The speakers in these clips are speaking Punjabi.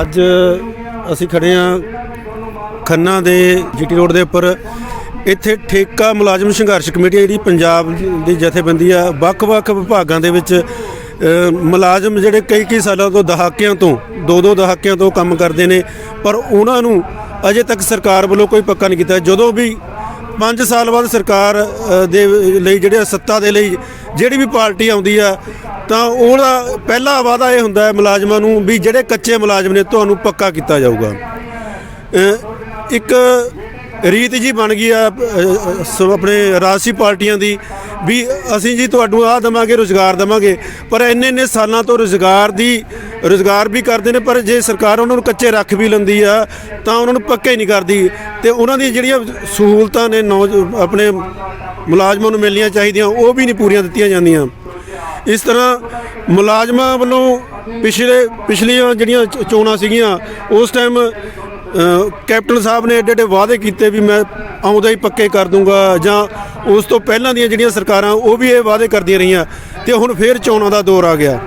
ਅੱਜ ਅਸੀਂ ਖੜੇ ਆ ਖੰਨਾ ਦੇ ਜੀਟੀ ਰੋਡ ਦੇ ਉੱਪਰ। ਇੱਥੇ ਠੇਕਾ ਮੁਲਾਜ਼ਮ ਸੰਘਰਸ਼ ਕਮੇਟੀ ਜਿਹੜੀ ਪੰਜਾਬ ਦੀ ਜਥੇਬੰਦੀ ਆ। ਵੱਖ-ਵੱਖ ਵਿਭਾਗਾਂ ਦੇ ਵਿੱਚ ਮੁਲਾਜ਼ਮ ਜਿਹੜੇ ਕਈ ਕਈ ਸਾਲਾਂ ਤੋਂ ਦਹਾਕਿਆਂ ਤੋਂ ਦੋ ਦੋ ਦਹਾਕਿਆਂ ਤੋਂ ਕੰਮ ਕਰਦੇ ਨੇ। ਪਰ ਉਹਨਾਂ ਨੂੰ ਅਜੇ ਤੱਕ ਸਰਕਾਰ ਵੱਲੋਂ ਕੋਈ ਪੱਕਾ ਨਹੀਂ ਕੀਤਾ। ਜਦੋਂ ਵੀ 5 ਸਾਲ ਬਾਅਦ ਸਰਕਾਰ ਅ, ਦੇ ਲਈ ਜਿਹੜੇ ਸੱਤਾ ਦੇ ਲਈ ਜਿਹੜੀ ਵੀ ਪਾਰਟੀ ਆਉਂਦੀ ਆ ਤਾਂ ਉਹਦਾ ਪਹਿਲਾ ਵਾਅਦਾ ਇਹ ਹੁੰਦਾ ਹੈ ਮੁਲਾਜ਼ਮਾਂ ਨੂੰ ਵੀ ਜਿਹੜੇ ਕੱਚੇ ਮੁਲਾਜ਼ਮ ਨੇ ਤੁਹਾਨੂੰ ਪੱਕਾ ਕੀਤਾ ਜਾਊਗਾ। ਅ, ਇੱਕ ਰੀਤ ਜੀ ਬਣ ਗਈ ਆ ਅ, ਸੋ ਆਪਣੇ ਰਾਜਸੀ ਪਾਰਟੀਆਂ ਦੀ। ਵੀ ਅਸੀਂ ਜੀ ਤੁਹਾਨੂੰ ਆਹ ਦਵਾਂਗੇ, ਰੋਜ਼ਗਾਰ ਦਵਾਂਗੇ। ਪਰ ਇੰਨੇ ਇੰਨੇ ਸਾਲਾਂ ਤੋਂ ਰੋਜ਼ਗਾਰ ਦੀ, ਰੋਜ਼ਗਾਰ ਵੀ ਕਰਦੇ ਨੇ, ਪਰ ਜੇ ਸਰਕਾਰ ਉਹਨਾਂ ਨੂੰ ਕੱਚੇ ਰੱਖ ਵੀ ਲੈਂਦੀ ਆ, ਤਾਂ ਉਹਨਾਂ ਨੂੰ ਪੱਕੇ ਨਹੀਂ ਕਰਦੀ। ਤੇ ਉਹਨਾਂ ਦੀਆਂ ਜਿਹੜੀਆਂ ਸਹੂਲਤਾਂ ਨੇ, ਨੌ, ਆਪਣੇ ਮੁਲਾਜ਼ਮਾਂ ਨੂੰ ਮਿਲਣੀਆਂ ਚਾਹੀਦੀਆਂ, ਉਹ ਵੀ ਨਹੀਂ ਪੂਰੀਆਂ ਦਿੱਤੀਆਂ ਜਾਂਦੀਆਂ। ਇਸ ਤਰ੍ਹਾਂ ਮੁਲਾਜ਼ਮਾਂ ਵੱਲੋਂ ਪਿਛਲੇ, ਪਿਛਲੀਆਂ ਜਿਹੜੀਆਂ ਚੋਣਾਂ ਸੀਗੀਆਂ, ਉਸ ਟਾਈਮ ਕੈਪਟਨ ਸਾਹਿਬ ਨੇ ਐਡੇ ਐਡੇ ਵਾਅਦੇ ਕੀਤੇ ਵੀ ਮੈਂ ਆਉਂਦਾ ਹੀ ਪੱਕੇ ਕਰ ਦੂੰਗਾ ਜਾਂ ਉਸ ਤੋਂ ਪਹਿਲਾਂ ਦੀਆਂ ਜਿਹੜੀਆਂ ਸਰਕਾਰਾਂ ਉਹ ਵੀ ਇਹ ਵਾਅਦੇ ਕਰਦੀਆਂ ਰਹੀਆਂ ਤੇ ਹੁਣ ਫੇਰ ਚੋਣਾਂ ਦਾ ਦੌਰ ਆ ਗਿਆ।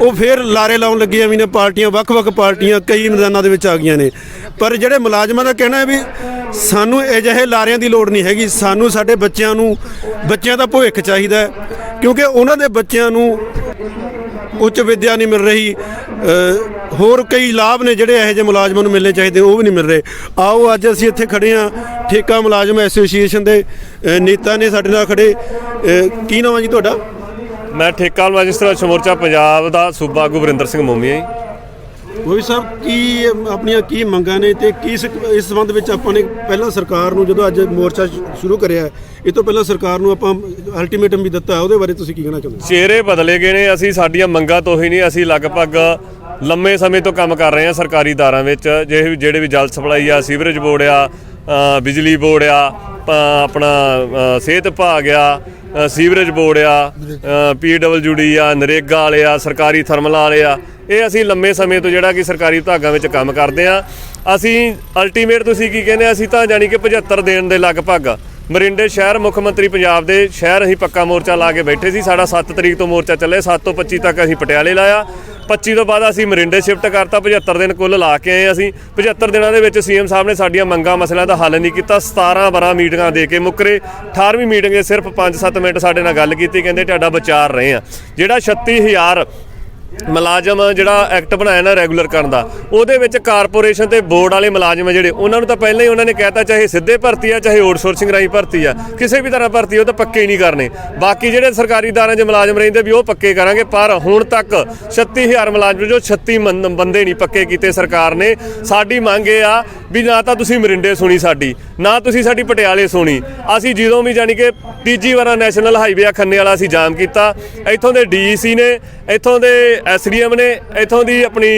ਉਹ ਫੇਰ ਲਾਰੇ ਲਾਉਣ ਲੱਗੀਆਂ ਵੀ ਨੇ ਪਾਰਟੀਆਂ, ਵੱਖ-ਵੱਖ ਪਾਰਟੀਆਂ ਕਈ ਮੈਦਾਨਾਂ ਦੇ ਵਿੱਚ ਆ ਗਈਆਂ ਨੇ। ਪਰ ਜਿਹੜੇ ਮੁਲਾਜ਼ਮਾਂ ਦਾ ਕਹਿਣਾ ਹੈ ਵੀ ਸਾਨੂੰ ਅਜਿਹੇ ਲਾਰਿਆਂ ਦੀ ਲੋੜ ਨਹੀਂ ਹੈਗੀ, ਸਾਨੂੰ ਸਾਡੇ ਬੱਚਿਆਂ ਨੂੰ, ਬੱਚਿਆਂ ਦਾ ਭਵਿੱਖ ਚਾਹੀਦਾ ਕਿਉਂਕਿ ਉਹਨਾਂ ਦੇ ਬੱਚਿਆਂ ਨੂੰ ਉੱਚ ਵਿਦਿਆ ਨਹੀਂ ਮਿਲ ਰਹੀ ਹੋਰ ਕਈ ਲਾਭ ਨੇ ਜਿਹੜੇ ਇਹੋ ਜਿਹੇ ਮੁਲਾਜ਼ਮਾਂ ਨੂੰ ਮਿਲਣੇ ਚਾਹੀਦੇ ਉਹ ਵੀ ਨਹੀਂ ਮਿਲ ਰਹੇ। ਆਓ ਅੱਜ ਅਸੀਂ ਇੱਥੇ ਖੜੇ ਆ ਠੇਕਾ ਮੁਲਾਜ਼ਮ ਐਸੋਸੀਏਸ਼ਨ ਦੇ ਨੇਤਾ ਨੇ ਸਾਡੇ ਨਾਲ ਖੜੇ। ਕੀ ਨਾਮ ਹੈ ਜੀ ਤੁਹਾਡਾ? ਮੈਂ ਠੇਕਾ ਮੈਜਿਸਟਰੇਟ ਮੋਰਚਾ ਪੰਜਾਬ ਦਾ ਸੂਬਾ ਆਗੂ ਵਰਿੰਦਰ ਸਿੰਘ ਮੋਮੀ ਹਾਂ ਮੋਹੀ ਸਾਹਿਬ ਕੀ ਆਪਣੀਆਂ ਕੀ ਮੰਗਾਂ ਨੇ ਤੇ ਕੀ ਇਸ ਸੰਬੰਧ ਵਿੱਚ ਆਪਾਂ ਨੇ ਪਹਿਲਾਂ ਸਰਕਾਰ ਨੂੰ ਜਦੋਂ ਅੱਜ ਮੋਰਚਾ ਸ਼ੁਰੂ ਕਰਿਆ ਇਹ ਤੋਂ ਪਹਿਲਾਂ ਸਰਕਾਰ ਨੂੰ ਆਪਾਂ ਅਲਟੀਮੇਟਮ ਵੀ ਦਿੱਤਾ ਉਹਦੇ ਬਾਰੇ ਤੁਸੀਂ ਕੀ ਕਹਿਣਾ ਚਾਹੁੰਦੇ ਚਿਹਰੇ ਬਦਲੇ ਗਏ ਨੇ ਅਸੀਂ ਸਾਡੀਆਂ ਮੰਗਾਂ ਤੋਂ ਹੀ ਨਹੀਂ ਅਸੀਂ ਲਗਭਗ ਲੰਮੇ ਸਮੇਂ ਤੋਂ ਕੰਮ ਕਰ ਰਹੇ ਹਾਂ ਸਰਕਾਰੀ ਦਾਰਾਂ ਵਿੱਚ ਜਿਹੜੇ ਜਿਹੜੇ ਵੀ ਜਲ ਸਪਲਾਈ ਆ, ਸੀਵਰੇਜ ਬੋਰਡ ਆ ਬਿਜਲੀ ਬੋਰਡ ਆ ਆਪਣਾ ਸਿਹਤ ਵਿਭਾਗ ਆ ਸੀਵਰੇਜ ਬੋਰਡ ਆ ਪੀਡਬਲਯੂਡੀ ਆ, ਨਰੇਗਾ ਵਾਲੇ ਆ, ਸਰਕਾਰੀ ਥਰਮਲ ਵਾਲੇ ਆ, ਇਹ ਅਸੀਂ ਲੰਮੇ ਸਮੇਂ ਤੋਂ ਜਿਹੜਾ ਕਿ ਸਰਕਾਰੀ ਵਿਭਾਗਾਂ ਵਿੱਚ ਕੰਮ ਕਰਦੇ ਆ ਅਸੀਂ ਅਲਟੀਮੇਟ ਤੁਸੀਂ ਕੀ ਕਹਿੰਦੇ ਅਸੀਂ ਤਾਂ ਜਾਨੀ ਕਿ 75 ਦੇਣ ਦੇ ਲਗਭਗ ਮਰਿੰਡੇ ਸ਼ਹਿਰ ਮੁੱਖ ਮੰਤਰੀ ਪੰਜਾਬ ਦੇ ਸ਼ਹਿਰ ਅਸੀਂ ਪੱਕਾ ਮੋਰਚਾ ਲਾ ਕੇ ਬੈਠੇ ਸੀ। ਸਾਡਾ 7 ਤਰੀਕ ਤੋਂ ਮੋਰਚਾ ਚੱਲੇ 7 ਤੋਂ 25 ਤੱਕ ਅਸੀਂ ਪਟਿਆਲੇ ਲਾਇਆ। 25 ਤੋਂ ਬਾਅਦ ਅਸੀਂ ਮਰਿੰਡੇ ਸ਼ਿਫਟ ਕਰਤਾ 75 ਦਿਨ ਕੁੱਲ ਲਾ ਕੇ ਆਏ ਅਸੀਂ। 75 ਦਿਨਾਂ ਦੇ ਵਿੱਚ ਸੀਐਮ ਸਾਹਿਬ ਨੇ ਸਾਡੀਆਂ ਮੰਗਾਂ, ਮਸਲਿਆਂ ਦਾ ਹੱਲ ਨਹੀਂ ਕੀਤਾ। 17 12 ਮੀਟਿੰਗਾਂ ਦੇ ਕੇ ਮੁੱਕਰੇ। 18ਵੀਂ ਮੀਟਿੰਗ ਦੇ ਸਿਰਫ 5-7 ਮਿੰਟ ਸਾਡੇ ਨਾਲ ਗੱਲ ਕੀਤੀ, ਕਹਿੰਦੇ ਤੁਹਾਡਾ ਵਿਚਾਰ ਰਹੇ ਆ ਜਿਹੜਾ 36000 ਮੁਲਾਜ਼ਮ ਜਿਹੜਾ ਐਕਟ ਬਣਾਇਆ ਨਾ ਰੈਗੂਲਰ ਕਰਨ ਦਾ, ਉਹਦੇ ਵਿੱਚ ਕਾਰਪੋਰੇਸ਼ਨ ਤੇ ਬੋਰਡ ਵਾਲੇ ਮੁਲਾਜ਼ਮ ਆ ਜਿਹੜੇ, ਉਹਨਾਂ ਨੂੰ ਤਾਂ ਪਹਿਲਾਂ ਹੀ ਉਹਨਾਂ ਨੇ ਕਹਿਤਾ ਚਾਹੇ ਸਿੱਧੇ ਭਰਤੀ ਆ, ਚਾਹੇ ਆਊਟਸੋਰਸਿੰਗ ਰਾਹੀਂ ਭਰਤੀ ਆ, ਕਿਸੇ ਵੀ ਤਰ੍ਹਾਂ ਭਰਤੀ ਉਹ ਤਾਂ ਪੱਕੇ ਹੀ ਨਹੀਂ ਕਰਨੇ। ਬਾਕੀ ਜਿਹੜੇ ਸਰਕਾਰੀ ਇਦਾਰਿਆਂ 'ਚ ਮੁਲਾਜ਼ਮ ਰਹਿੰਦੇ ਵੀ ਉਹ ਪੱਕੇ ਕਰਾਂਗੇ, ਪਰ ਹੁਣ ਤੱਕ 36000 ਮੁਲਾਜ਼ਮ ਜੋ 36 ਮੰ- ਬੰਦੇ ਨਹੀਂ ਪੱਕੇ ਕੀਤੇ ਸਰਕਾਰ ਨੇ। ਸਾਡੀ ਮੰਗ ਇਹ ਆ ਵੀ ਨਾ ਤਾਂ ਤੁਸੀਂ ਮਰਿੰਡੇ ਸੁਣੀ ਸਾਡੀ, ਨਾ ਤੁਸੀਂ ਸਾਡੀ ਪਟਿਆਲੇ ਸੁਣੀ। ਅਸੀਂ ਜਦੋਂ ਵੀ ਜਾਣੀ ਕਿ ਤੀਜੀ ਵਾਰ ਨੈਸ਼ਨਲ ਹਾਈਵੇ ਆ, ਖੰਨੇ ਵਾਲਾ ਅਸੀਂ ਜਾਮ ਕੀਤਾ। ਇੱਥੋਂ ਦੇ ਡੀਸੀ ਨੇ, ਇੱਥੋਂ ਦੇ ਐਸਡੀਐਮ ਨੇ ਇੱਥੋਂ ਦੀ ਆਪਣੀ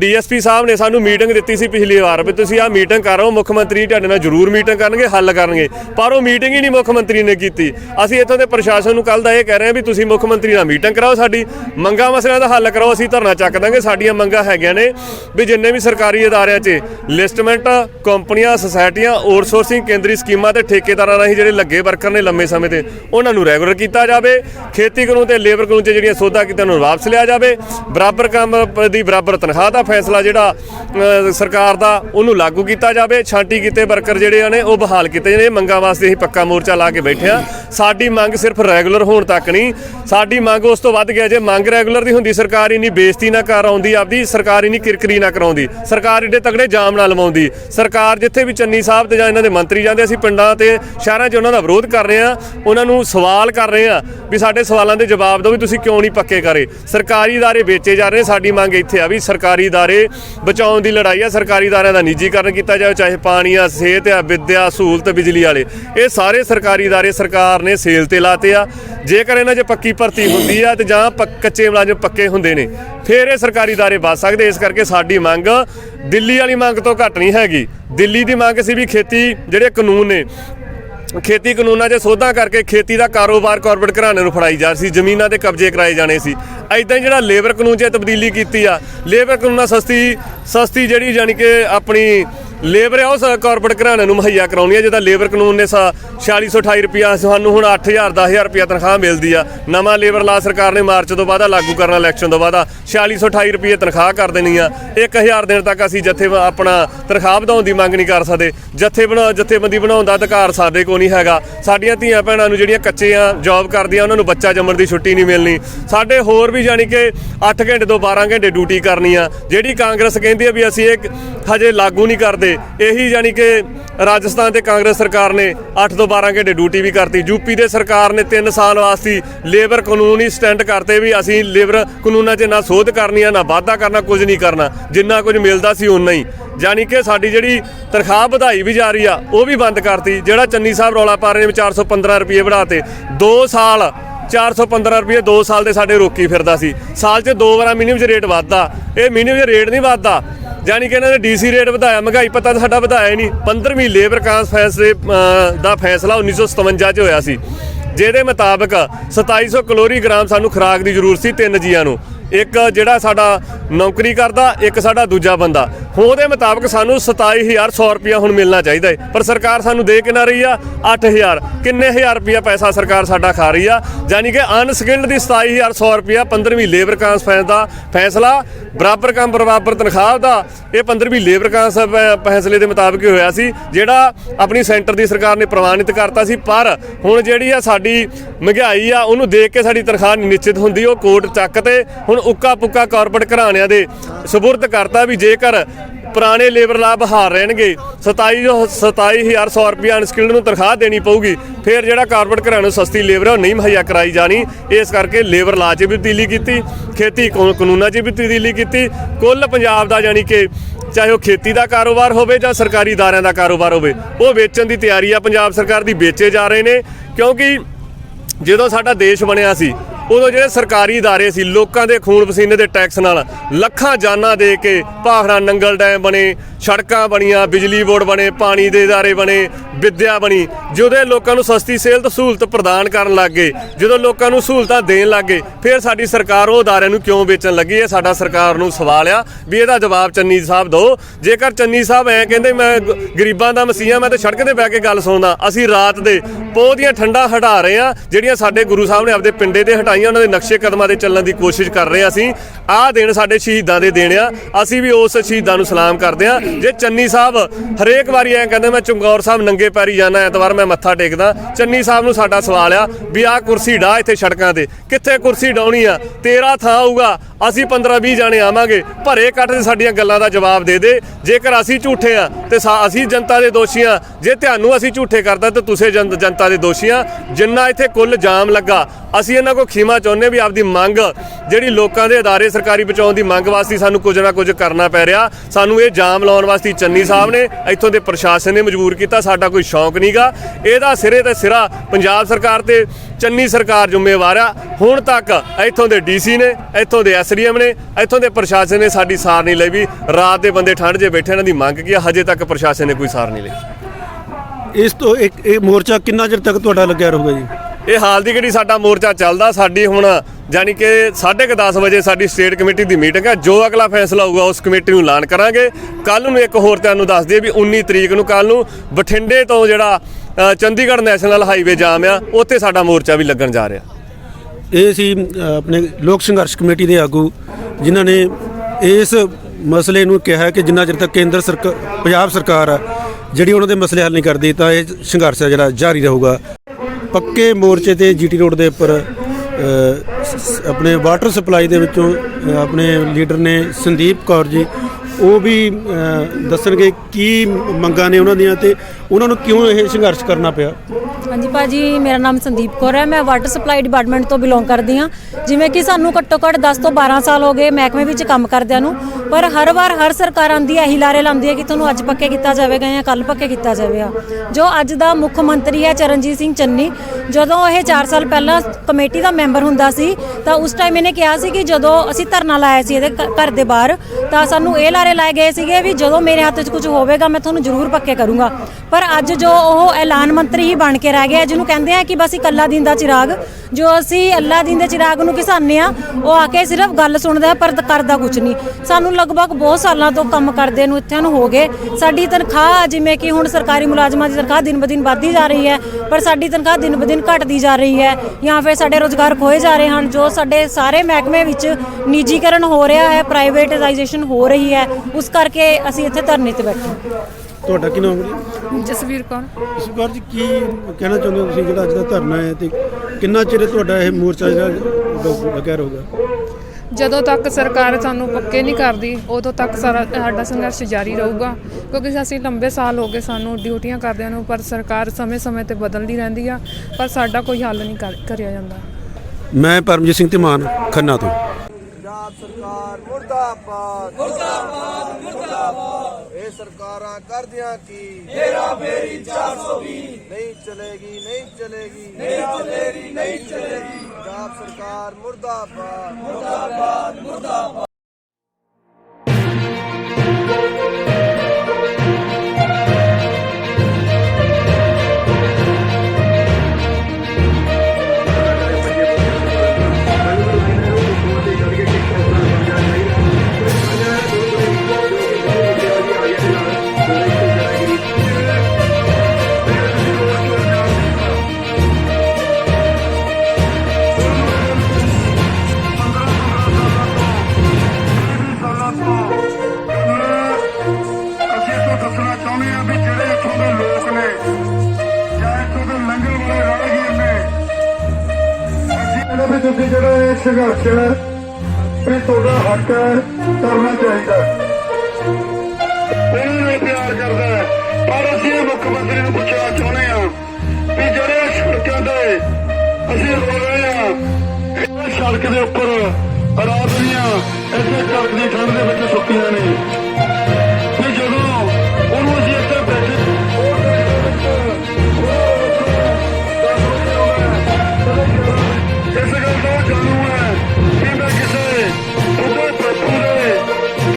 ਡੀਐਸਪੀ ਸਾਹਿਬ ਨੇ ਸਾਨੂੰ ਮੀਟਿੰਗ ਦਿੱਤੀ ਸੀ ਪਿਛਲੀ ਵਾਰ ਵੀ ਤੁਸੀਂ ਆਹ ਮੀਟਿੰਗ ਕਰੋ ਮੁੱਖ ਮੰਤਰੀ ਤੁਹਾਡੇ ਨਾਲ ਜ਼ਰੂਰ ਮੀਟਿੰਗ ਕਰਨਗੇ, ਹੱਲ ਕਰਨਗੇ। ਪਰ ਉਹ ਮੀਟਿੰਗ ਹੀ ਨਹੀਂ ਮੁੱਖ ਮੰਤਰੀ ਨੇ ਕੀਤੀ। ਅਸੀਂ ਇੱਥੋਂ ਦੇ ਪ੍ਰਸ਼ਾਸਨ ਨੂੰ ਕੱਲ ਦਾ ਇਹ ਕਹਿ ਰਹੇ ਹਾਂ ਵੀ ਤੁਸੀਂ ਮੁੱਖ ਮੰਤਰੀ ਨਾਲ ਮੀਟਿੰਗ ਕਰਾਓ ਸਾਡੀ, ਮੰਗਾਂ ਮਸਲਿਆਂ ਦਾ ਹੱਲ ਕਰਾਓ ਅਸੀਂ ਧਰਨਾ ਚੱਕ ਦਾਂਗੇ। ਸਾਡੀਆਂ ਮੰਗਾਂ ਹੈਗੀਆਂ ਨੇ ਵੀ ਜਿੰਨੇ ਵੀ ਸਰਕਾਰੀ ਅਦਾਰਿਆਂ 'ਚ ਲਿਸਟਮੈਂਟ, ਕੰਪਨੀਆਂ, ਸੁਸਾਇਟੀਆਂ, ਆਊਟਸੋਰਸਿੰਗ ਕੇਂਦਰੀ ਸਕੀਮਾਂ ਤੇ ਠੇਕੇਦਾਰਾਂ ਰਾਹੀਂ ਜਿਹੜੇ ਲੱਗੇ ਵਰਕਰ ਨੇ ਲੰਮੇ ਸਮੇਂ ਤੇ, ਉਹਨਾਂ ਨੂੰ ਰੈਗੂਲਰ ਕੀਤਾ ਜਾਵੇ। ਖੇਤੀ ਕਾਨੂੰਨ ਤੇ ਲੇਬਰ ਕਾਨੂੰਨ 'ਚ ਜਿਹੜੀਆਂ ਸੋਧਾਂ ਕੀਤੀਆਂ, ਉਹਨਾਂ ਨੂੰ ਵਾਪਸ ਲਿਆ ਜਾਵੇ। ਬਰਾਬਰ ਕੰਮ ਦੀ ਬਰਾਬਰ ਤਨਖਾਹ ਦਾ ਫੈਸਲਾ ਜਿਹੜਾ ਅ, ਸਰਕਾਰ ਦਾ ਉਹਨੂੰ ਲਾਗੂ ਕੀਤਾ ਜਾਵੇ। ਛਾਂਟੀ ਕੀਤੇ ਵਰਕਰ ਜਿਹੜੇ ਨੇ ਉਹ ਬਹਾਲ ਕੀਤੇ ਜਾਣ ਮੰਗਾਂ ਵਾਸਤੇ ਅਸੀਂ ਪੱਕਾ ਮੋਰਚਾ ਲਾ ਕੇ ਬੈਠੇ ਆ। ਸਾਡੀ ਮੰਗ ਸਿਰਫ ਰੈਗੂਲਰ ਹੋਣ ਤੱਕ ਨਹੀਂ। ਸਾਡੀ ਮੰਗ ਉਸ ਤੋਂ ਵੱਧ ਗਿਆ ਜੇ ਮੰਗ ਰੈਗੂਲਰ ਦੀ ਹੁੰਦੀ ਸਰਕਾਰ ਇੰਨੀ ਬੇਇੱਜ਼ਤੀ ਨਾ ਕਰ ਆਉਂਦੀ ਆਪਦੀ ਸਰਕਾਰ ਇੰਨੀ ਕਿਰਕਰੀ ਨਾ ਕਰਾਉਂਦੀ। ਸਰਕਾਰ ਇੱਡੇ ਤਗੜੇ ਜਾਮ ਨਾਲ ਲਵਾਉਂਦੀ। ਸਰਕਾਰ ਜਿੱਥੇ ਵੀ ਚੰਨੀ ਸਾਹਿਬ ਤੇ ਜਾਂ ਇਹਨਾਂ ਦੇ ਮੰਤਰੀ ਜਾਂਦੇ ਅਸੀਂ ਪਿੰਡਾਂ ਤੇ ਸ਼ਹਿਰਾਂ 'ਚ ਉਹਨਾਂ ਦਾ ਵਿਰੋਧ ਕਰ ਰਹੇ ਆ ਉਹਨਾਂ ਨੂੰ ਸਵਾਲ ਕਰ ਰਹੇ ਆ ਵੀ ਸਾਡੇ ਸਵਾਲਾਂ ਦੇ ਜਵਾਬ ਦਿਓ ਵੀ ਤੁਸੀਂ ਕਿਉਂ ਨਹੀਂ ਪੱਕੇ ਕਰੇ। ਸਰਕਾਰੀ ਦਾਰੇ ਵੇਚੇ ਜਾ ਰਹੇ ਸਾਡੀ ਮੰਗ ਇੱਥੇ ਆ ਵੀ ਸਰਕਾਰੀ ਦਾਰੇ ਬਚਾਉਣ ਦੀ ਲੜਾਈ ਆ। ਸਰਕਾਰੀ ਦਾਰਿਆਂ ਦਾ ਨਿੱਜੀਕਰਨ ਕੀਤਾ ਜਾਵੇ, ਚਾਹੇ ਪਾਣੀ ਆ, ਸਿਹਤ ਆ, ਵਿੱਦਿਆ, ਸਹੂਲਤ, ਬਿਜਲੀ ਵਾਲੇ। ਇਹ ਸਾਰੇ ਸਰਕਾਰੀ ਦਾਰੇ ਸਰਕਾਰ ਨੇ ਸੇਲ ਤੇ ਲਾਤੇ ਆ। ਜੇਕਰ ਇਹਨਾਂ 'ਚ ਪੱਕੀ ਭਰਤੀ ਹੁੰਦੀ ਆ ਤੇ ਜਾਂ ਕੱਚੇ ਮੁਲਾਜ਼ਮ ਪੱਕੇ ਹੁੰਦੇ ਨੇ, ਫਿਰ ਇਹ ਸਰਕਾਰੀ ਦਾਰੇ ਬਚ ਸਕਦੇ ਇਸ ਕਰਕੇ ਸਾਡੀ ਮੰਗ ਦਿੱਲੀ ਵਾਲੀ ਮੰਗ ਤੋਂ ਘੱਟ ਨਹੀਂ ਹੈਗੀ। ਦਿੱਲੀ ਦੀ ਮੰਗ ਸੀ ਵੀ ਖੇਤੀ, ਜਿਹੜੇ ਕਾਨੂੰਨ ਨੇ ਖੇਤੀ ਕਾਨੂੰਨਾਂ 'ਚ ਸੋਧਾਂ ਕਰਕੇ ਖੇਤੀ ਦਾ ਕਾਰੋਬਾਰ ਕਾਰਪੋਰੇਟ ਘਰਾਣੇ ਨੂੰ ਫੜਾਈ ਜਾ ਰਹੀ ਸੀ, ਜ਼ਮੀਨਾਂ ਤੇ ਕਬਜ਼ੇ ਕਰਾਏ ਜਾਣੇ ਸੀ। ਐਦਾਂ ਹੀ ਜਿਹੜਾ ਲੇਬਰ ਕਾਨੂੰਨ 'ਚ ਤਬਦੀਲੀ ਕੀਤੀ ਆ, ਲੇਬਰ ਕਾਨੂੰਨਾਂ ਸਸਤੀ ਸਸਤੀ ਜਿਹੜੀ ਜਾਨੀ ਕਿ ਆਪਣੀ ਲੇਬਰ ਆ ਉਸ ਕਾਰਪੋਰੇਟ ਘਰਾਣਿਆਂ ਨੂੰ ਮੁਹੱਈਆ ਕਰਾਉਣੀ ਹੈ ਜਿਹਦਾ ਲੇਬਰ ਕਾਨੂੰਨ ਨੇ ਸਾ 4628 ਰੁਪਿਆ ਸਾਨੂੰ ਹੁਣ 8000 10000 ਰੁਪਿਆ ਤਨਖਾਹ ਮਿਲਦੀ ਆ। ਨਵਾਂ ਲੇਬਰ ਲਾ ਸਰਕਾਰ ਨੇ ਮਾਰਚ ਤੋਂ ਬਾਅਦ ਲਾਗੂ ਕਰਨਾ ਇਲੈਕਸ਼ਨ ਤੋਂ ਬਾਅਦ 4628 ਰੁਪਏ ਤਨਖਾਹ ਕਰ ਦੇਣੀ ਆ। 1000 ਦਿਨ ਤੱਕ ਅਸੀਂ ਜੱਥੇ ਆਪਣਾ ਤਨਖਾਹ ਵਧਾਉਣ ਦੀ ਮੰਗ ਨਹੀਂ ਕਰ ਸਕਦੇ। ਜੱਥੇ ਬਣਾ ਜਥੇਬੰਦੀ ਬਣਾਉਣ ਦਾ ਅਧਿਕਾਰ ਸਾਡੇ ਕੋਲ ਨਹੀਂ ਹੈਗਾ। ਸਾਡੀਆਂ ਧੀਆਂ ਭੈਣਾਂ ਨੂੰ ਜਿਹੜੀਆਂ ਕੱਚੇ ਆ ਜੌਬ ਕਰਦੀਆਂ, ਉਹਨਾਂ ਨੂੰ ਬੱਚਾ ਜੰਮਣ ਦੀ ਛੁੱਟੀ ਨਹੀਂ ਮਿਲਣੀ। ਸਾਡੇ ਹੋਰ ਵੀ ਜਾਣੀ ਕਿ 8 ਘੰਟੇ ਤੋਂ 12 ਘੰਟੇ ਡਿਊਟੀ ਕਰਨੀ ਆ। ਜਿਹੜੀ ਕਾਂਗਰਸ ਕਹਿੰਦੀ ਆ ਵੀ ਅਸੀਂ ਇਹ ਹਜੇ ਲਾਗੂ ਨਹੀਂ ਕਰਦੇ। ਇਹੀ ਜਾਣੀ ਕਿ ਰਾਜਸਥਾਨ ਤੇ ਕਾਂਗਰਸ ਸਰਕਾਰ ਨੇ 8 ਤੋਂ 12 ਘੰਟੇ ਡਿਊਟੀ ਵੀ ਕਰਤੀ। ਯੂਪੀ ਦੇ ਸਰਕਾਰ ਨੇ 3 ਸਾਲ ਵਾਸਤੇ ਲੇਬਰ ਕਾਨੂੰਨ ਹੀ ਸਟੈਂਡ ਕਰਤੇ ਵੀ ਅਸੀਂ ਲੇਬਰ ਕਾਨੂੰਨਾਂ 'ਚ ਨਾ ਸੋਧ ਕਰਨੀ ਆ ਨਾ ਵਾਧਾ ਕਰਨਾ, ਕੁਝ ਨਹੀਂ ਕਰਨਾ। ਜਿੰਨਾ ਕੁਝ ਮਿਲਦਾ ਸੀ ਉਨਾ ਹੀ। ਜਾਣੀ ਕਿ ਸਾਡੀ ਜਿਹੜੀ ਤਨਖਾਹ ਵਧਾਈ ਵੀ ਜਾ ਰਹੀ ਆ, ਉਹ ਵੀ ਬੰਦ ਕਰਤੀ। ਜਿਹੜਾ ਚੰਨੀ ਸਾਹਿਬ ਰੌਲਾ ਪਾ ਰਹੇ ਨੇ ਵੀ 415 ਰੁਪਏ ਵਧਾਤੇ 2 ਸਾਲ 415 ਰੁਪਏ 2 ਸਾਲ ਦੇ ਸਾਡੇ ਰੋਕੀ ਫਿਰਦਾ ਸੀ। ਸਾਲ 'ਚ ਦੋ ਵਾਰਾਂ ਮਿਨੀਮਮ ਰੇਟ ਵੱਧਦਾ। ਇਹ ਮਿਨੀਮਮ ਰੇਟ ਨਹੀਂ ਵੱਧਦਾ। ਜਾਣੀ ਕਿ ਇਹਨਾਂ ਨੇ ਡੀਸੀ ਰੇਟ ਵਧਾਇਆ, ਮਹਿੰਗਾਈ ਪਤਾ ਤਾਂ ਸਾਡਾ ਵਧਾਇਆ ਹੀ ਨਹੀਂ। 15ਵੀਂ ਲੇਬਰ ਕਾਂਸ ਫੈਸਲੇ ਦਾ ਫੈਸਲਾ 1957 'ਚ ਹੋਇਆ ਸੀ। ਜਿਹਦੇ ਮੁਤਾਬਕ 2700 ਕਲੋਰੀ ਗ੍ਰਾਮ ਸਾਨੂੰ ਖੁਰਾਕ ਦੀ ਜ਼ਰੂਰਤ ਸੀ ਤਿੰਨ ਜੀਆਂ ਨੂੰ। ਇੱਕ ਜਿਹੜਾ ਸਾਡਾ ਨੌਕਰੀ ਕਰਦਾ, ਇੱਕ ਸਾਡਾ ਦੂਜਾ ਬੰਦਾ। ਉਹਦੇ ਮੁਤਾਬਕ ਸਾਨੂੰ 27100 ਰੁਪਇਆ ਹੁਣ ਮਿਲਣਾ ਚਾਹੀਦਾ ਹੈ। ਪਰ ਸਰਕਾਰ ਸਾਨੂੰ ਦੇ ਕਿੰਨਾ ਰਹੀ ਆ? 8000 ਕਿੰਨੇ ਹਜ਼ਾਰ ਰੁਪਇਆ ਪੈਸਾ ਸਰਕਾਰ ਸਾਡਾ ਖਾ ਰਹੀ ਆ? ਯਾਨੀ ਕਿ ਅਨਸਕਿਲਡ ਦੀ 27100 ਰੁਪਇਆ 15ਵੀਂ ਲੇਬਰ ਕਾਂਸ ਫੈਸ ਦਾ ਫੈਸਲਾ, ਬਰਾਬਰ ਕੰਮ, ਬਰਾਬਰ ਤਨਖਾਹ ਦਾ, ਇਹ 15ਵੀਂ ਲੇਬਰ ਕਾਂਸ ਫੈਸਲੇ ਦੇ ਮੁਤਾਬਕ ਹੀ ਹੋਇਆ ਸੀ। ਜਿਹੜਾ ਆਪਣੀ ਸੈਂਟਰ ਦੀ ਸਰਕਾਰ ਨੇ ਪ੍ਰਵਾਨਿਤ ਕਰਤਾ ਸੀ। ਪਰ ਹੁਣ ਜਿਹੜੀ ਆ ਸਾਡੀ ਮਹਿੰਗਾਈ ਆ, ਉਹਨੂੰ ਦੇਖ ਕੇ ਸਾਡੀ ਤਨਖਾਹ ਨਿਸ਼ਚਿਤ ਹੁੰਦੀ, ਉਹ ਕੋਰਟ ਚੱਕ ਤੇ ਹੁਣ ਉੱਕਾ ਪੁੱਕਾ ਕਾਰਪੋਰੇਟ ਘਰਾਣਿਆਂ ਦੇ ਸਪੁਰਦ ਕਰਤਾ ਵੀ ਜੇਕਰ ਪੁਰਾਣੇ ਲੇਬਰ ਲਾ ਬਹਾਰ ਰਹਿਣਗੇ 27 27100 ਰੁਪਏ ਅਨਸਕਿਲਡ ਨੂੰ ਤਨਖਾਹ ਦੇਣੀ ਪਊਗੀ, ਫਿਰ ਜਿਹੜਾ ਕਾਰਪੋਰੇਟ ਘਰਾਂ ਨੂੰ ਸਸਤੀ ਲੇਬਰ ਉਹ ਨਹੀਂ ਮੁਹੱਈਆ ਕਰਾਈ ਜਾਣੀ। ਇਸ ਕਰਕੇ ਲੇਬਰ ਲਾ 'ਚ ਵੀ ਤਬਦੀਲੀ ਕੀਤੀ, ਖੇਤੀ ਕਾਨੂੰਨ- ਕਾਨੂੰਨਾਂ 'ਚ ਵੀ ਤਬਦੀਲੀ ਕੀਤੀ। ਕੁੱਲ ਪੰਜਾਬ ਦਾ ਜਾਣੀ ਕਿ ਚਾਹੇ ਉਹ ਖੇਤੀ ਦਾ ਕਾਰੋਬਾਰ ਹੋਵੇ ਜਾਂ ਸਰਕਾਰੀ ਦਾਰਿਆਂ ਦਾ ਕਾਰੋਬਾਰ ਹੋਵੇ, ਉਹ ਵੇਚਣ ਦੀ ਤਿਆਰੀ ਆ ਪੰਜਾਬ ਸਰਕਾਰ ਦੀ, ਵੇਚੇ ਜਾ ਰਹੇ ਨੇ। ਕਿਉਂਕਿ ਜਦੋਂ ਸਾਡਾ ਦੇਸ਼ ਬਣਿਆ ਸੀ ਉਦੋਂ ਜਿਹੜੇ ਸਰਕਾਰੀ ادارے ਸੀ ਲੋਕਾਂ ਦੇ ਖੂਨ ਪਸੀਨੇ ਦੇ ਟੈਕਸ ਨਾਲ ਲੱਖਾਂ ਜਾਨਾਂ ਦੇ ਕੇ ਭਾਖੜਾ ਨੰਗਲ ਡੈਮ ਬਣੇ ਸੜਕਾਂ ਬਣੀਆਂ ਬਿਜਲੀ ਬੋਰਡ ਬਣੇ ਪਾਣੀ ਦੇ ادارے ਬਣੇ ਵਿੱਦਿਆ ਬਣੀ ਜਦੋਂ ਇਹ ਲੋਕਾਂ ਨੂੰ ਸਸਤੀ ਸਿਹਤ ਸਹੂਲਤ ਪ੍ਰਦਾਨ ਕਰਨ ਲੱਗ ਗਏ ਜਦੋਂ ਲੋਕਾਂ ਨੂੰ ਸਹੂਲਤਾਂ ਦੇਣ ਲੱਗ ਗਏ ਫਿਰ ਸਾਡੀ ਸਰਕਾਰ ਉਹ ਅਦਾਰਿਆਂ ਨੂੰ ਕਿਉਂ ਵੇਚਣ ਲੱਗੀ ਇਹ ਸਾਡਾ ਸਰਕਾਰ ਨੂੰ ਸਵਾਲ ਆ ਵੀ ਇਹਦਾ ਜਵਾਬ ਚੰਨੀ ਸਾਹਿਬ ਦਿਓ ਜੇਕਰ ਚੰਨੀ ਸਾਹਿਬ ਐ ਕਹਿੰਦੇ ਮੈਂ ਗ- ਗਰੀਬਾਂ ਦਾ ਮਸੀਹਾ ਮੈਂ ਤੇ ਸੜਕ ਤੇ ਬਹਿ ਕੇ ਗੱਲ ਸੁਣਦਾ ਅਸੀਂ ਰਾਤ ਦੇ ਪੋਹ ਦੀਆਂ ਠੰਡਾ ਹਟਾ ਰਹੇ ਆ ਜਿਹੜੀਆਂ ਸਾਡੇ ਗੁਰੂ ਸਾਹਿਬ ਨੇ ਆਪਦੇ ਪਿੰਡੇ ਤੇ ਹਟਾਈਆਂ ਉਹਨਾਂ ਦੇ ਨਕਸ਼ੇ ਕਦਮਾਂ ਤੇ ਚੱਲਣ ਦੀ ਕੋਸ਼ਿਸ਼ ਕਰ ਰਹੇ ਆ ਅਸੀਂ ਆਹ ਦਿਨ ਸਾਡੇ ਸ਼ਹੀਦਾਂ ਦੇ ਦੇਣ ਆ ਅਸੀਂ ਵੀ ਉਸ ਸ਼ਹੀਦਾਂ ਨੂੰ ਸਲਾਮ ਕਰਦੇ ਆ ਜੇ ਚੰਨੀ ਸਾਹਿਬ ਹਰੇਕ ਵਾਰੀ ਐ ਕਹਿੰਦੇ ਮੈਂ ਚਮਕੌਰ ਸਾਹਿਬ ਨੰਗੇ ਪੈਰੀ ਜਾਣਾ ਐਤਵਾਰ ਮੈਂ ਮੱਥਾ ਟੇਕਦਾ। ਚੰਨੀ ਸਾਹਿਬ ਨੂੰ ਸਾਡਾ ਸਵਾਲ ਆ ਵੀ ਆਹ ਕੁਰਸੀ ਢਾ ਇੱਥੇ ਸੜਕਾਂ ਤੇ। ਕਿੱਥੇ ਕੁਰਸੀ ਡਾਉਣੀ ਆ? ਤੇਰਾ ਥਾਂ ਆਊਗਾ। ਅਸੀਂ 15 20 ਜਾਣੇ ਆਵਾਂਗੇ ਭਰੇ ਕੱਟ ਦੇ ਸਾਡੀਆਂ ਗੱਲਾਂ ਦਾ ਜਵਾਬ ਦੇ ਦੇ। ਜੇਕਰ ਅਸੀਂ ਝੂਠੇ ਆ, ਤੇ ਸਾ- ਅਸੀਂ ਜਨਤਾ ਦੇ ਦੋਸ਼ੀ ਆ। ਜੇ ਤੁਹਾਨੂੰ ਅਸੀਂ ਝੂਠੇ ਕਰਦਾ ਤੇ ਤੁਸੀਂ ਜਨ- ਜਨਤਾ ਦੇ ਦੋਸ਼ੀ ਆ। ਜਿੰਨਾ ਇੱਥੇ ਕੁੱਲ ਜਾਮ ਲੱਗਾ, ਅਸੀਂ ਇਹਨਾਂ ਕੋ ਖੀਮਾ ਚਾਹੁੰਦੇ ਵੀ ਆਪਦੀ ਮੰਗ, ਜਿਹੜੀ ਲੋਕਾਂ ਦੇ ਅਦਾਰੇ ਸਰਕਾਰੀ ਬਚਾਉਣ ਦੀ ਮੰਗ ਵਾਸਤੇ ਸਾਨੂੰ ਕੁਝ ਨਾ ਕੁਝ ਕਰਨਾ ਪੈ ਰਿਹਾ। ਸਾਨੂੰ ਇਹ ਜਾਮ ਲਾਉਣ ਵਾਸਤੇ ਚੰਨੀ ਸਾਹਿਬ ਨੇ, ਇੱਥੋਂ ਦੇ ਪ੍ਰਸ਼ਾਸਨ ਨੇ ਮਜਬੂਰ ਕੀਤਾ, ਸਾਡਾ ਕੋਈ ਸ਼ੌਂਕ ਨਹੀਂਗਾ ਇਹਦਾ ਸਿਰੇ ਤੇ ਸਿਰਾ ਪੰਜਾਬ ਸਰਕਾਰ ਤੇ ਚੰਨੀ ਸਰਕਾਰ ਜ਼ਿੰਮੇਵਾਰ ਆ। ਹੁਣ ਤੱਕ ਇੱਥੋਂ ਦੇ ਡੀਸੀ ਨੇ ਇੱਥੋਂ ਦੇ ਐਸਡੀਐਮ ਨੇ ਇੱਥੋਂ ਦੇ ਪ੍ਰਸ਼ਾਸਨ ਨੇ ਸਾਡੀ ਸਾਰ ਨਹੀਂ ਲਈ ਵੀ ਰਾਤ ਦੇ ਬੰਦੇ ਠੰਡ 'ਚ ਬੈਠੇ ਇਹਨਾਂ ਦੀ ਮੰਗ ਕੀ ਆ? ਹਜੇ ਤੱਕ ਪ੍ਰਸ਼ਾਸਨ ਨੇ ਕੋਈ ਸਾਰ ਨਹੀਂ ਲਈ। ਇਸ ਤੋਂ ਇੱਕ ਇਹ ਮੋਰਚਾ ਕਿੰਨਾ ਚਿਰ ਤੱਕ ਤੁਹਾਡਾ ਲੱਗਿਆ ਰਹੂਗਾ ਜੀ? ਇਹ ਹਾਲ ਦੀ ਘੜੀ ਸਾਡਾ ਮੋਰਚਾ ਚੱਲਦਾ? ਸਾਡੀ ਹੁਣ ਜਾਨੀ ਕਿ 10:30 ਵਜੇ ਸਾਡੀ ਸਟੇਟ ਕਮੇਟੀ ਦੀ ਮੀਟਿੰਗ ਹੈ ਜੋ ਅਗਲਾ ਫੈਸਲਾ ਹੋਊਗਾ ਉਸ ਕਮੇਟੀ ਨੂੰ ਐਲਾਨ ਕਰਾਂਗੇ। ਕੱਲ ਨੂੰ ਇੱਕ ਹੋਰ ਤੁਹਾਨੂੰ ਦੱਸ ਦਈਏ ਵੀ 19 ਤਰੀਕ ਨੂੰ ਕੱਲ ਨੂੰ ਬਠਿੰਡੇ ਤੋਂ ਜਿਹੜਾ ਚੰਡੀਗੜ੍ਹ ਨੈਸ਼ਨਲ ਹਾਈਵੇ ਜਾਮ ਆ, ਉੱਥੇ ਸਾਡਾ ਮੋਰਚਾ ਵੀ ਲੱਗਣ ਜਾ ਰਿਹਾ। ਇਹ ਸੀ ਆਪਣੇ ਲੋਕ ਸੰਘਰਸ਼ ਕਮੇਟੀ ਦੇ ਆਗੂ, ਜਿਨ੍ਹਾਂ ਨੇ ਇਸ ਮਸਲੇ ਨੂੰ ਕਿਹਾ ਕਿ ਜਿੰਨਾ ਚਿਰ ਤੱਕ ਕੇਂਦਰ ਸਰਕਾਰ ਪੰਜਾਬ ਸਰਕਾਰ ਆ, ਜਿਹੜੀ ਉਹਨਾਂ ਦੇ ਮਸਲੇ ਹੱਲ ਨਹੀਂ ਕਰਦੀ, ਤਾਂ ਇਹ ਸੰਘਰਸ਼ ਆ ਜਿਹੜਾ ਜਾਰੀ ਰਹੂਗਾ। ਪੱਕੇ ਮੋਰਚੇ ਤੇ ਜੀਟੀ ਰੋਡ ਦੇ ਉੱਪਰ ਆਪਣੇ ਵਾਟਰ ਸਪਲਾਈ ਦੇ ਵਿੱਚੋਂ ਆਪਣੇ ਲੀਡਰ ਨੇ ਸੰਦੀਪ ਕੌਰ ਜੀ ਉਹ ਵੀ ਦੱਸਣਗੇ ਕੀ ਮੰਗਾਂ ਨੇ ਉਹਨਾਂ ਦੀਆਂ ਤੇ ਉਹਨਾਂ ਨੂੰ ਕਿਉਂ ਇਹ ਸੰਘਰਸ਼ ਕਰਨਾ ਪਿਆ? ਹਾਂਜੀ ਭਾਜੀ, ਮੇਰਾ ਨਾਮ ਸੰਦੀਪ ਕੌਰ ਹੈ। ਮੈਂ ਵਾਟਰ ਸਪਲਾਈ ਡਿਪਾਰਟਮੈਂਟ ਤੋਂ ਬਿਲੋਂਗ ਕਰਦੀ ਹਾਂ। ਜਿਵੇਂ ਕਿ ਸਾਨੂੰ ਘੱਟੋ ਘੱਟ 10 ਤੋਂ 12 ਸਾਲ ਹੋ ਗਏ ਮਹਿਕਮੇ ਵਿੱਚ ਕੰਮ ਕਰਦਿਆਂ ਨੂੰ। ਪਰ ਹਰ ਵਾਰ ਹਰ ਸਰਕਾਰ ਆਂਦੀ ਹੈ, ਇਹੀ ਲਾਰੇ ਲਾਉਂਦੀ ਹੈ ਕਿ ਤੁਹਾਨੂੰ ਅੱਜ ਪੱਕੇ ਕੀਤਾ ਜਾਵੇਗਾ ਜਾਂ ਕੱਲ ਪੱਕੇ ਕੀਤਾ ਜਾਵੇਗਾ। ਜੋ ਅੱਜ ਦਾ ਮੁੱਖ ਮੰਤਰੀ ਹੈ ਚਰਨਜੀਤ ਸਿੰਘ ਚੰਨੀ ਜਦੋਂ ਇਹ 4 ਸਾਲ ਪਹਿਲਾਂ ਕਮੇਟੀ ਦਾ ਮੈਂਬਰ ਹੁੰਦਾ ਸੀ, ਤਾਂ ਉਸ ਟਾਈਮ ਇਹਨੇ ਕਿਹਾ ਸੀ ਕਿ ਜਦੋਂ ਅਸੀਂ ਧਰਨਾ ਲਾਇਆ ਸੀ ਇਹਦੇ ਘਰ ਦੇ ਬਾਹਰ, ਤਾਂ ਸਾਨੂੰ ਇਹ ਲਾਰੇ ਲਾਏ ਗਏ ਸੀਗੇ ਵੀ ਜਦੋਂ ਮੇਰੇ ਹੱਥ 'ਚ ਕੁਝ ਹੋਵੇਗਾ, ਮੈਂ ਤੁਹਾਨੂੰ ਜ਼ਰੂਰ ਪੱਕੇ ਕਰੂੰਗਾ। ਪਰ ਅੱਜ ਜੋ ਉਹ ਐਲਾਨ ਮੰਤਰੀ ਹੀ ਬਣ ਕੇ ਰਹਿ ਗਿਆ, ਜਿਹਨੂੰ ਕਹਿੰਦੇ ਆ ਕਿ ਬਸ ਇਕੱਲਾ ਦਿਨ ਦਾ ਚਿਰਾਗ, ਜੋ ਅਸੀਂ ਅੱਲਾ ਦਿਨ ਦੇ ਚਿਰਾਗ ਨੂੰ ਕਿਸਾਨੇ ਆ, ਉਹ ਆ ਕੇ ਸਿਰਫ ਗੱਲ ਸੁਣਦਾ ਪਰ ਕਰਦਾ ਕੁਝ ਨਹੀਂ। ਸਾਨੂੰ ਲਗਭਗ ਬਹੁਤ ਸਾਲਾਂ ਤੋਂ ਕੰਮ ਕਰਦੇ ਨੂੰ ਇੱਥੇ ਨੂੰ ਹੋ ਗਏ। ਸਾਡੀ ਤਨਖਾਹ ਜਿਵੇਂ ਕਿ ਹੁਣ ਸਰਕਾਰੀ ਮੁਲਾਜ਼ਮਾਂ ਦੀ ਤਨਖਾਹ ਦਿਨ ਬ ਦਿਨ ਵੱਧਦੀ ਜਾ ਰਹੀ ਹੈ, ਪਰ ਸਾਡੀ ਤਨਖਾਹ ਦਿਨ ਬ ਦਿਨ ਘਟਦੀ ਜਾ ਰਹੀ ਹੈ ਜਾਂ ਫਿਰ ਸਾਡੇ ਰੋਜ਼ਗਾਰ ਖੋਏ ਜਾ ਰਹੇ ਹਨ ਜੋ ਸਾਡੇ ਸਾਰੇ ਮਹਿਕਮੇ ਵਿੱਚ ਨਿੱਜੀਕਰਨ ਹੋ ਰਿਹਾ ਹੈ ਪ੍ਰਾਈਵੇਟਾਈਜੇਸ਼ਨ ਹੋ ਰਹੀ ਹੈ ਉਸ ਕਰਕੇ ਅਸੀਂ ਇੱਥੇ ਧਰਨੇ ਤੇ ਬੈਠੇ ਹਾਂ। ਤੁਹਾਡਾ ਕੀ ਨਾਮ ਹੈ ਜਸਵੀਰ ਕੌਰ। ਸਰਕਾਰ ਜੀ ਕੀ ਕਹਿਣਾ ਚਾਹੁੰਦੇ ਹੋ ਤੁਸੀਂ ਜਿਹੜਾ ਅੱਜ ਦਾ ਧਰਨਾ ਹੈ ਤੇ ਕਿੰਨਾ ਚਿਰ ਤੁਹਾਡਾ ਇਹ ਮੋਰਚਾ ਜਿਹੜਾ ਲੱਗਿਆ ਰਹੂਗਾ? ਜਦੋਂ ਤੱਕ ਸਰਕਾਰ ਸਾਨੂੰ ਪੱਕੇ ਨਹੀਂ ਕਰਦੀ ਉਦੋਂ ਤੱਕ ਸਾਰਾ ਸਾਡਾ ਸੰਘਰਸ਼ ਜਾਰੀ ਰਹੂਗਾ। ਕਿਉਂਕਿ ਅਸੀਂ ਲੰਬੇ ਸਾਲ ਹੋ ਗਏ ਸਾਨੂੰ ਡਿਊਟੀਆਂ ਕਰਦਿਆਂ ਨੂੰ ਪਰ ਸਰਕਾਰ ਸਮੇਂ-ਸਮੇਂ ਤੇ ਬਦਲਦੀ ਰਹਿੰਦੀ ਆ ਪਰ ਸਾਡਾ ਕੋਈ ਹੱਲ ਨਹੀਂ ਕਰ- ਕਰਿਆ ਜਾਂਦਾ। ਮੈਂ ਪਰਮਜੀਤ ਸਿੰਘ ਧੀਮਾਨ ਖੰਨਾ ਤੋਂ। ਪੰਜਾਬ ਸਰਕਾਰ ਮੁਰਦਾਬਾਦ। ਮੁਰਦਾਬਾਦ ਮੁਰਦਾਬਾਦ। ਇਹ ਸਰਕਾਰਾਂ ਕਰਦੀਆਂ ਕੀ? ਮੇਰਾ ਮੇਰੀ 420 ਨਹੀਂ ਚਲੇਗੀ ਨਹੀਂ ਚਲੇਗੀ। ਨਹੀਂ ਚਲੇਗੀ ਨਹੀਂ ਚਲੇਗੀ। ਪੰਜਾਬ ਸਰਕਾਰ ਮੁਰਦਾਬਾਦ। ਅਸੀਂ ਤੁਸੀਂ ਜਿਹੜਾ ਇਹ ਸੰਘਰਸ਼ ਹੈ, ਇਹ ਤੁਹਾਡਾ ਹੱਕ ਹੈ, ਕਰਨਾ ਚਾਹੀਦਾ ਉਹਨਾਂ ਨੂੰ ਪਿਆਰ ਕਰਦਾ ਹੈ। ਪਰ ਅਸੀਂ ਮੁੱਖ ਮੰਤਰੀ ਨੂੰ ਪੁੱਛਣਾ ਚਾਹੁੰਦੇ ਹਾਂ ਵੀ ਜਿਹੜੇ ਸੜਕਾਂ ਤੇ ਅਸੀਂ ਰੋ ਰਹੇ ਹਾਂ, ਇਹ ਸੜਕ ਦੇ ਉੱਪਰ ਰਾਤ ਦੀਆਂ ਇੱਥੇ ਸੜਕ ਦੀ ਠੰਡ ਦੇ ਵਿੱਚ ਸੁੱਕੀਆਂ ਨੇ।